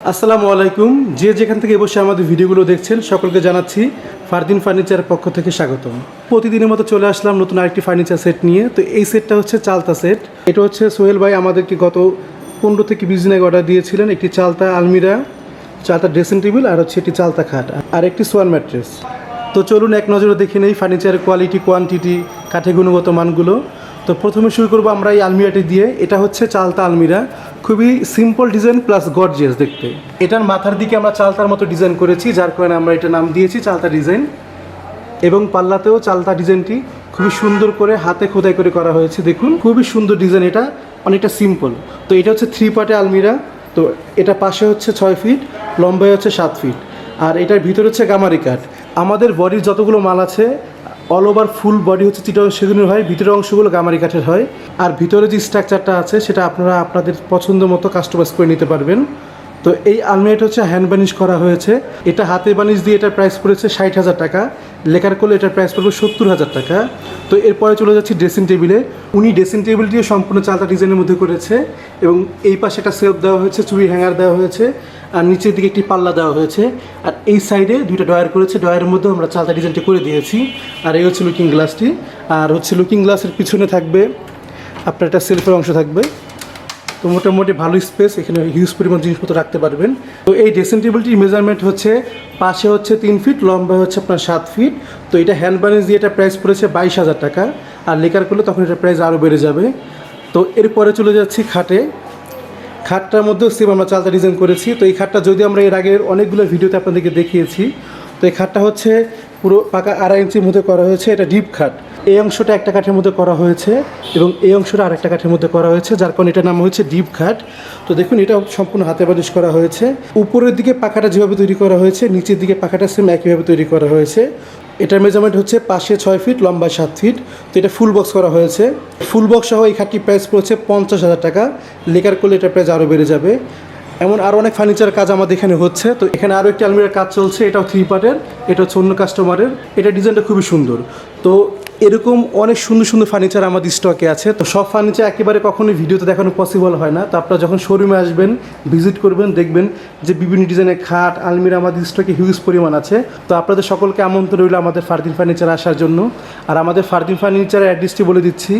আসসালামু আলাইকুম। যে যেখান থেকে বসে আমাদের ভিডিওগুলো দেখছেন, সকলকে জানাচ্ছি ফারদিন ফার্নিচারের পক্ষ থেকে স্বাগতম। প্রতিদিনের মতো চলে আসলাম নতুন আরেকটি ফার্নিচার সেট নিয়ে। তো এই সেটটা হচ্ছে চালতা সেট। এটা হচ্ছে সোহেল ভাই আমাদেরকে গত পনেরো থেকে বিশ দিন আগে অর্ডার দিয়েছিলেন একটি চালতা আলমিরা, চালতা ড্রেসিং টেবিল আর হচ্ছে একটি চালতা খাট আর একটি সোয়ান ম্যাট্রেস। তো চলুন এক নজরে দেখে নেই ফার্নিচারের কোয়ালিটি কোয়ান্টিটি কাঠে গুণগত মানগুলো। তো প্রথমে শুরু করব আমরা এই আলমিরাটি দিয়ে। এটা হচ্ছে চালতা আলমিরা। খুবই সিম্পল ডিজাইন প্লাস গর্জিয়াস দেখতে। এটার মাথার দিকে আমরা চালতার মতো ডিজাইন করেছি, যার কারণে আমরা এটা নাম দিয়েছি চালতা ডিজাইন এবং পাল্লাতেও চালতা ডিজাইনটি খুবই সুন্দর করে হাতে খোদাই করে করা হয়েছে, দেখুন। খুবই সুন্দর ডিজাইন এটা, অনেকটা সিম্পল তো এটা হচ্ছে থ্রি পার্টে আলমিরা, তো এটা পাশে হচ্ছে ছয় ফিট লম্বায় হচ্ছে সাত ফিট আর এটার ভিতরে হচ্ছে গামারি কাঠ। আমাদের বডির যতগুলো মাল আছে অল ওভার ফুল বডি হচ্ছে চিটং সেগুনের হয়, ভিতরের অংশগুলো গামারি কাঠের হয়। আর ভিতরে যে স্ট্রাকচারটা আছে, সেটা আপনারা আপনাদের পছন্দ মতো কাস্টমাইজ করে নিতে পারবেন। তো এই আলমিরাটা হচ্ছে হ্যান্ড বানিশ করা হয়েছে। এটা হাতে বানিশ দিয়ে এটার প্রাইস পড়েছে ষাট হাজার টাকা। লেখার করলে এটার প্রাইস পড়বে সত্তর হাজার টাকা। তো এরপরে চলে যাচ্ছি ড্রেসিং টেবিলে উনি ড্রেসিং টেবিলটিও সম্পূর্ণ চালতা ডিজাইনের মধ্যে করেছে এবং এই পাশে একটা সেলফ দেওয়া হয়েছে, চুড়ি হ্যাঙ্গার দেওয়া হয়েছে আর নিচের দিকে একটি পাল্লা দেওয়া হয়েছে। আর এই সাইডে দুইটা ডয়ার করেছে ডয়ারের মধ্যে আমরা চালতা ডিজাইনটি করে দিয়েছি। আর এই হচ্ছে লুকিং গ্লাসটি আর হচ্ছে লুকিং গ্লাসের পিছনে থাকবে, আপনার একটা সেলফের অংশ থাকবে। তো মোটামুটি ভালো স্পেস এখানে হিউজ পরিমাণ জিনিসপত্র রাখতে পারবেন। তো এই ড্রেসিং টেবিলটির মেজারমেন্ট হচ্ছে, পাশে হচ্ছে তিন ফিট লম্বা হচ্ছে আপনার সাত ফিট তো এটা হ্যান্ড ব্যালেন্স দিয়ে এটা প্রাইস পড়েছে বাইশ হাজার টাকা। আর লেকার করলে তখন এটা প্রাইস আরও বেড়ে যাবে। তো এরপরে চলে যাচ্ছি খাটে। খাটটার মধ্যেও সেম আমরা চালতা ডিজাইন করেছি। তো এই খাটটা যদি আমরা এর আগের অনেকগুলো ভিডিওতে আপনাদেরকে দেখিয়েছি, তো এই খাটটা হচ্ছে পুরো পাকা আড়াই ইঞ্চির মধ্যে করা হয়েছে। এটা ডিপ খাট। এই অংশটা একটা কাঠের মধ্যে করা হয়েছে এবং এই অংশটা আরেকটা কাঠের মধ্যে করা হয়েছে, যার কারণে এটার নাম হচ্ছে ডিপ খাট তো দেখুন, এটা সম্পূর্ণ হাতে বালিশ করা হয়েছে। উপরের দিকে পাখাটা যেভাবে তৈরি করা হয়েছে, নিচের দিকে পাখাটা সেম একইভাবে তৈরি করা হয়েছে। এটার মেজারমেন্ট হচ্ছে পাশে ছয় ফিট লম্বা সাত ফিট তো এটা ফুল বক্স করা হয়েছে। ফুল বক্স সহ এই খাটটির প্রাইস পড়ছে পঞ্চাশ হাজার টাকা। লেকার করলে এটার প্রাইস আরও বেড়ে যাবে। এমন আরও অনেক ফার্নিচার কাজ আমাদের এখানে হচ্ছে। তো এখানে আরও একটি আলমিরার কাজ চলছে, এটাও থ্রি পার্টের এটা হচ্ছে অন্য কাস্টমারের এটা ডিজাইনটা খুবই সুন্দর। তো এরকম অনেক সুন্দর সুন্দর ফার্নিচার আমাদের স্টকে আছে। তো সব ফার্নিচার একেবারে কখনোই ভিডিওতে দেখানো পসিবল হয় না। তো আপনারা যখন শোরুমে আসবেন ভিজিট করবেন, দেখবেন যে বিভিন্ন ডিজাইনের খাট, আলমিরা আমাদের স্টকে হিউজ পরিমাণ আছে। তো আপনাদের সকলকে আমন্ত্রণ রইল আমাদের ফারদিন ফার্নিচার আসার জন্য। আর আমাদের ফারদিন ফার্নিচারের অ্যাড্রেসটি বলে দিচ্ছি।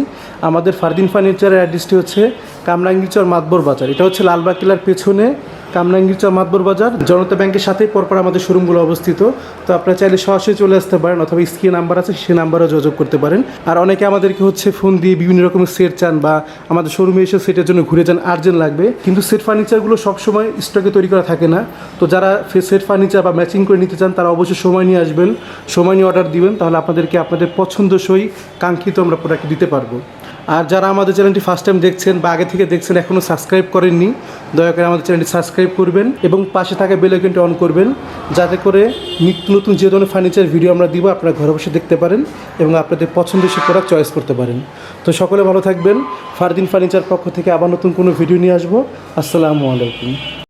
আমাদের ফারদিন ফার্নিচারের অ্যাড্রেসটি হচ্ছে কামরাঙ্গিচর মাতবর বাজার। এটা হচ্ছে লালবাগ কিলার পেছনে কামরাঙ্গিচর মাতবর বাজার। জনতা ব্যাংকের সাথে পরপর আমাদের শোরুমগুলো অবস্থিত। তো আপনারা চাইলে সরাসরি চলে আসতে পারেন অথবা স্ক্রিন নাম্বার আছে, সেই নাম্বারেও যোগাযোগ করতে পারেন। আর অনেকে আমাদেরকে হচ্ছে ফোন দিয়ে বিভিন্ন রকমের সেট চান বা আমাদের শোরুমে এসে সেটের জন্য ঘুরে যান, আর্জেন্ট লাগবে। কিন্তু সেট ফার্নিচারগুলো সবসময় স্টকে তৈরি করা থাকে না। তো যারা সেট ফার্নিচার বা ম্যাচিং করে নিতে চান, তারা অবশ্যই সময় নিয়ে আসবেন। সময় নিয়ে অর্ডার দিবেন, তাহলে আপনাদেরকে আপনাদের পছন্দসই কাঙ্ক্ষিত আমরা প্রোডাক্ট দিতে পারব। আর যারা আমাদের চ্যানেলটি ফার্স্ট টাইম দেখছেন বা আগে থেকে দেখছেন এখনও সাবস্ক্রাইব করেননি, দয়া করে আমাদের চ্যানেলটি সাবস্ক্রাইব করবেন এবং পাশে থাকা বেল আইকনটি অন করবেন, যাতে করে নিত্য নতুন যে ধরনের ফার্নিচার ভিডিও আমরা দিব, আপনারা ঘরে বসে দেখতে পারেন এবং আপনাদের পছন্দের সে প্রোডাক্ট চয়েস করতে পারেন। তো সকলে ভালো থাকবেন, ফারদিন ফার্নিচার পক্ষ থেকে আবার নতুন কোনো ভিডিও নিয়ে আসব। আসসালামু আলাইকুম।